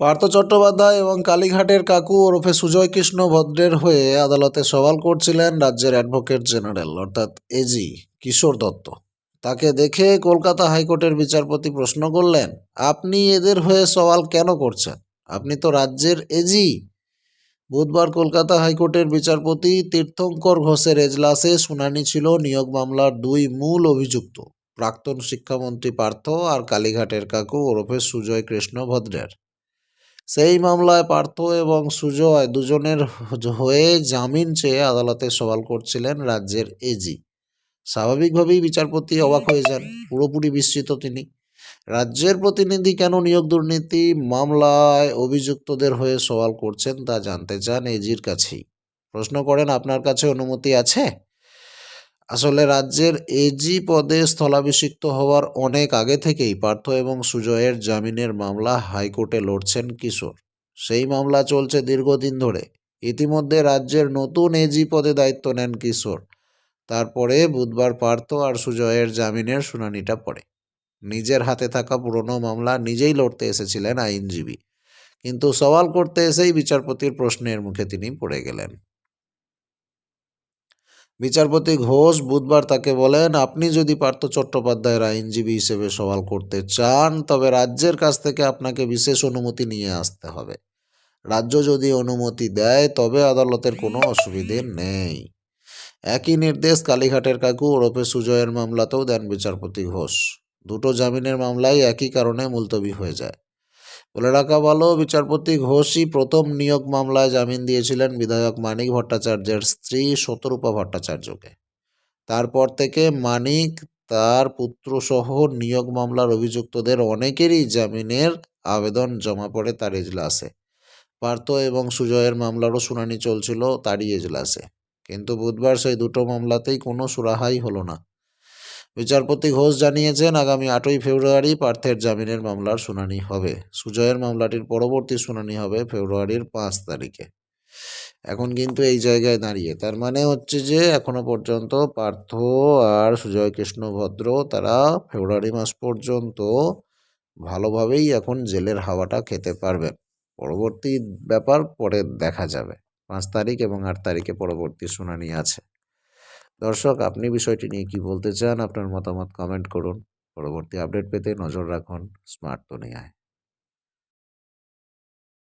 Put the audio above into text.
পার্থ চট্টোপাধ্যায় এবং কালীঘাটের কাকু ওরফে সুজয় কৃষ্ণ ভদ্রের হয়ে আদালতে সওয়াল করছিলেন রাজ্যের অ্যাডভোকেট জেনারেল, অর্থাৎ এজি কিশোর দত্ত। তাকে দেখে কলকাতা হাইকোর্টের বিচারপতি প্রশ্ন করলেন, আপনি এদের হয়ে সওয়াল কেন করছেন? আপনি তো রাজ্যের এজি বুধবার কলকাতা হাইকোর্টের বিচারপতি তীর্থঙ্কর ঘোষের এজলাসে শুনানি ছিল নিয়োগ মামলার দুই মূল অভিযুক্ত, প্রাক্তন শিক্ষামন্ত্রী পার্থ আর কালীঘাটের কাকু ওরফে সুজয় কৃষ্ণ ভদ্রের। সেই মামলায় পার্থ এবং সুজয় দুজনের হয়ে জামিন চেয়ে আদালতে সওয়াল করছিলেন রাজ্যের এজি স্বাভাবিকভাবেই বিচারপতি অবাক হয়ে যান। পুরোপুরি বিস্মিত তিনি। রাজ্যের প্রতিনিধি কেন নিয়োগ দুর্নীতি মামলায় অভিযুক্তদের হয়ে সওয়াল করছেন তা জানতে চান এজির কাছেই। প্রশ্ন করেন, আপনার কাছে অনুমতি আছে? আসলে রাজ্যের এজি পদে স্থলাভিষিক্ত হওয়ার অনেক আগে থেকেই পার্থ এবং সুজয়ের জামিনের মামলা হাইকোর্টে লড়ছেন কিশোর। সেই মামলা চলছে দীর্ঘদিন ধরে। ইতিমধ্যে রাজ্যের নতুন এজি পদে দায়িত্ব নেন কিশোর। তারপরে বুধবার পার্থ আর সুজয়ের জামিনের শুনানিটা পড়ে। নিজের হাতে থাকা পুরনো মামলা নিজেই লড়তে এসেছিলেন আইনজীবী। কিন্তু সওয়াল করতে এসেই বিচারপতির প্রশ্নের মুখে তিনি পড়ে গেলেন। বিচারপতি ঘোষ বুধবার তাকে বলেন, আপনি যদি পার্থ চট্টোপাধ্যায়ের আইনজীবী হিসেবে সওয়াল করতে চান, তবে রাজ্যের কাছ থেকে আপনাকে বিশেষ অনুমতি নিয়ে আসতে হবে। রাজ্য যদি অনুমতি দেয়, তবে আদালতের কোনো অসুবিধে নেই। একই নির্দেশ কালীঘাটের কাকু ওরফে সুজয়ের মামলাতেও দেন বিচারপতি ঘোষ। দুটো জামিনের মামলাই একই কারণে মুলতবি হয়ে যায়। বলে রাখা ভালো, বিচারপতি ঘোষই প্রথম নিয়োগ মামলায় জামিন দিয়েছিলেন বিধায়ক মানিক ভট্টাচার্যের স্ত্রী শতরূপা ভট্টাচার্যকে। তারপর থেকে মানিক, তার পুত্রসহ নিয়োগ মামলার অভিযুক্তদের অনেকেরই জামিনের আবেদন জমা পড়ে তার এজলাসে পার্থ এবং সুজয়ের মামলারও শুনানি চলছিল তারই এজলাসে কিন্তু বুধবার সেই দুটো মামলাতেই কোনো সুরাহাই হলো না। বিচারপতি ঘোষ জানিয়েছেন, আগামী আটই ফেব্রুয়ারি পার্থের জামিনের মামলার শুনানি হবে। সুজয়ের মামলাটির পরবর্তী শুনানি হবে ফেব্রুয়ারির পাঁচ তারিখে। এখন কিন্তু এই জায়গায় দাঁড়িয়ে। তার মানে হচ্ছে যে, এখনও পর্যন্ত পার্থ আর সুজয় কৃষ্ণ ভদ্র, তারা ফেব্রুয়ারি মাস পর্যন্ত ভালোভাবেই এখন জেলের হাওয়াটা খেতে পারবেন পরবর্তী ব্যাপার পরে দেখা যাবে। পাঁচ তারিখ এবং আট তারিখে পরবর্তী শুনানি আছে। দর্শক, আপনি বিষয়টি নিয়ে কি বলতে চান, আপনার মতামত কমেন্ট করুন। পরবর্তী আপডেট পেতে নজর রাখুন স্মার্ট দুনিয়ায়